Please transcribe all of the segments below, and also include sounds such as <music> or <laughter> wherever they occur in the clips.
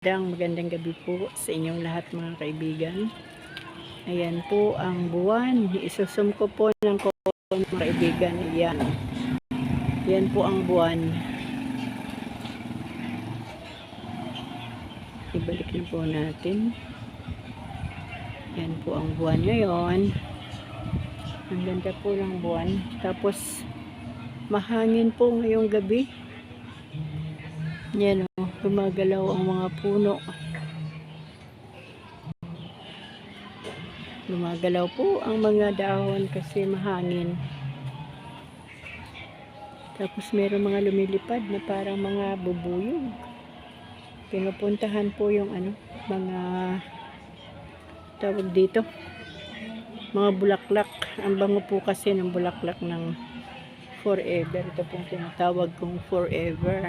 Magandang magandang gabi po sa inyong lahat mga kaibigan. Ayan po ang buwan. Isusum ko po ng konti mga kaibigan. Ayan. Ayan po ang buwan. Ibalik na po natin. Ayan po ang buwan ngayon. Ang ganda po ng buwan. Tapos mahangin po ngayong gabi. Yan o, gumagalaw ang mga puno. Gumagalaw po ang mga dahon kasi mahangin. Tapos meron mga lumilipad na parang mga bubuyog. Pinupuntahan po yung ano, mga tawag dito. Mga bulaklak. Ang bango po kasi ng bulaklak ng forever. Ito pong tinatawag kong forever.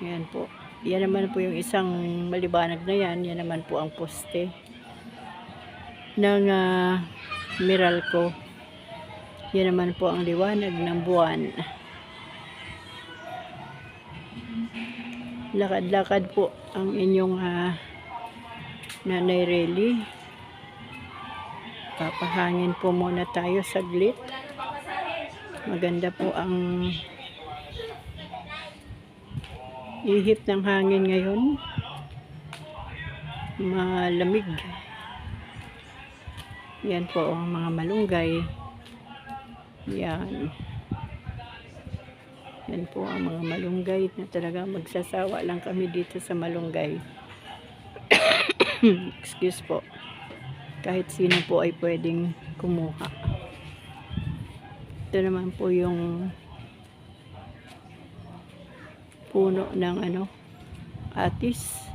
Yan po. Yan naman po yung isang malibanag na yan. Yan naman po ang poste ng uh, Meralco. Yan naman po ang liwanag ng buwan. Lakad-lakad po ang inyong uh, nanay Rely. Papahangin po muna tayo saglit. Maganda po ang ihip ng hangin ngayon. Malamig. Yan po ang mga malunggay. Yan. Yan po ang mga malunggay na talaga magsasawa lang kami dito sa malunggay. <coughs> Excuse po. Kahit sino po ay pwedeng kumuha. Ito naman po yung puno ng ano atis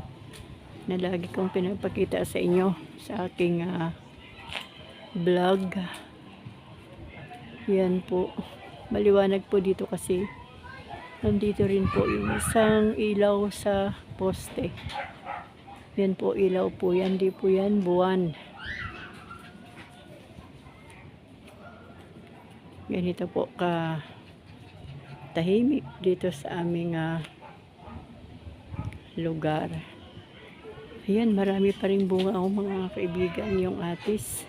na lagi kong pinapakita sa inyo sa aking ah, vlog. Yan po. Maliwanag po dito kasi nandito rin po yung isang ilaw sa poste. Yan po ilaw po yan di po yan buwan. Ganito po ka tahimik dito sa aming ah, lugar. Ayan, marami pa rin bunga o mga kaibigan yung atis.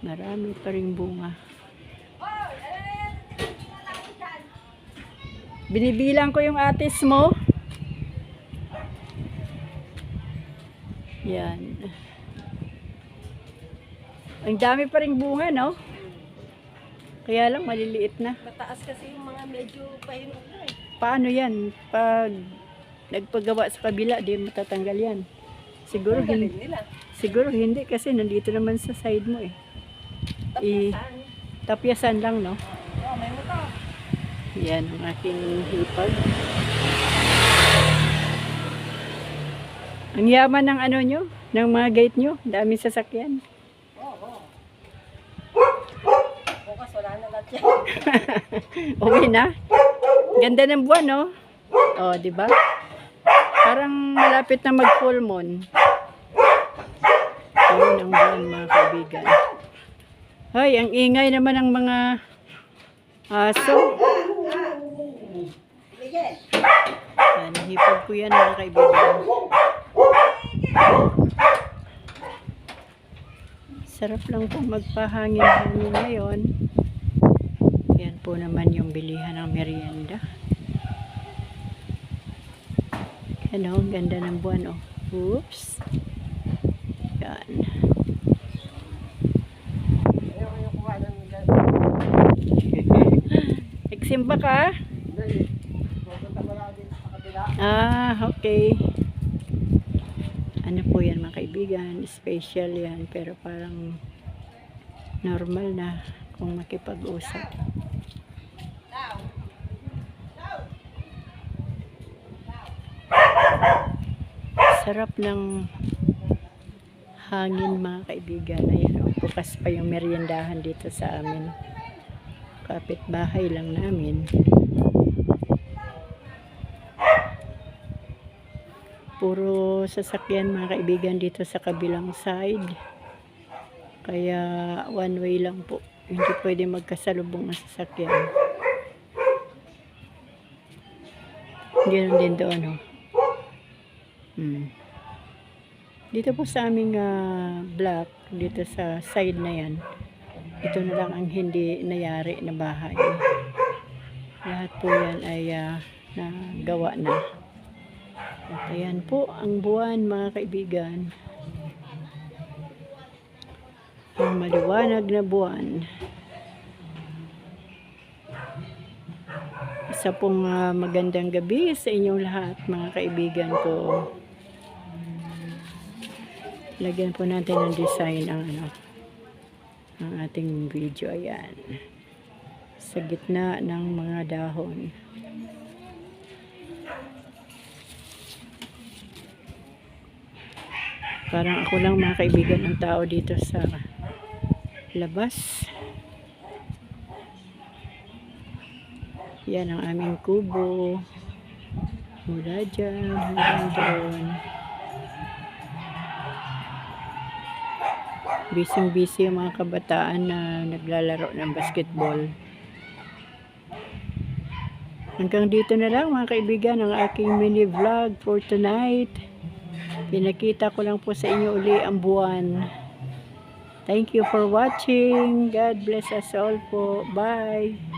Marami pa rin bunga. Binibilang ko yung atis mo. Yan. Ang dami pa rin bunga, no? Kaya lang maliliit na. Mataas kasi yung mga medyo pahinog na eh. Paano yan? Pag nagpagawa sa kabila, di matatanggal yan. Siguro hindi, nila. siguro hindi kasi nandito naman sa side mo eh. I- Tapyasan. Tapyasan lang, no? Oh, may motor. Yan ang aking hipag. Ang yaman ng ano nyo, ng mga gate nyo, daming sasakyan. Oo, oo. Bukas wala na lahat yan. <laughs> Uwi na. Ganda ng buwan, no? Oh, di ba? Parang malapit na mag full moon. Ayun ang buwan, mga kaibigan. Hoy, ang ingay naman ng mga aso. Yan, hipag ko yan, mga kaibigan. Sarap lang po magpahangin-hangin ngayon. Po naman yung bilihan ng merienda. Ano, ang ganda ng buwan, oh. Oops. Yan. <laughs> Nagsimba ka? Ah, okay. Ano po yan mga kaibigan? Special yan. Pero parang normal na kung makipag-usap. Sarap ng hangin mga kaibigan. Ayan, bukas pa yung meriendahan dito sa amin. Kapit bahay lang namin. puro sasakyan mga kaibigan dito sa kabilang side kaya one way lang po hindi pwede magkasalubong ang sasakyan Ganun din doon, oh. Hmm. Dito po sa aming ah, block, dito sa side na yan, ito na lang ang hindi nayari na bahay. Lahat po yan ay ah, nagawa na. At ayan po ang buwan mga kaibigan. Ang maliwanag na buwan. Isa pong ah, magandang gabi sa inyong lahat mga kaibigan ko. Lagyan po natin ng design ang ano ang ating video ayan. Sa gitna ng mga dahon. Parang ako lang mga kaibigan ang tao dito sa labas. Yan ang aming kubo. Mula dyan, hanggang doon. Busy-busy yung mga kabataan na naglalaro ng basketball. Hanggang dito na lang mga kaibigan ang aking mini vlog for tonight. Pinakita ko lang po sa inyo uli ang buwan. Thank you for watching. God bless us all po. Bye.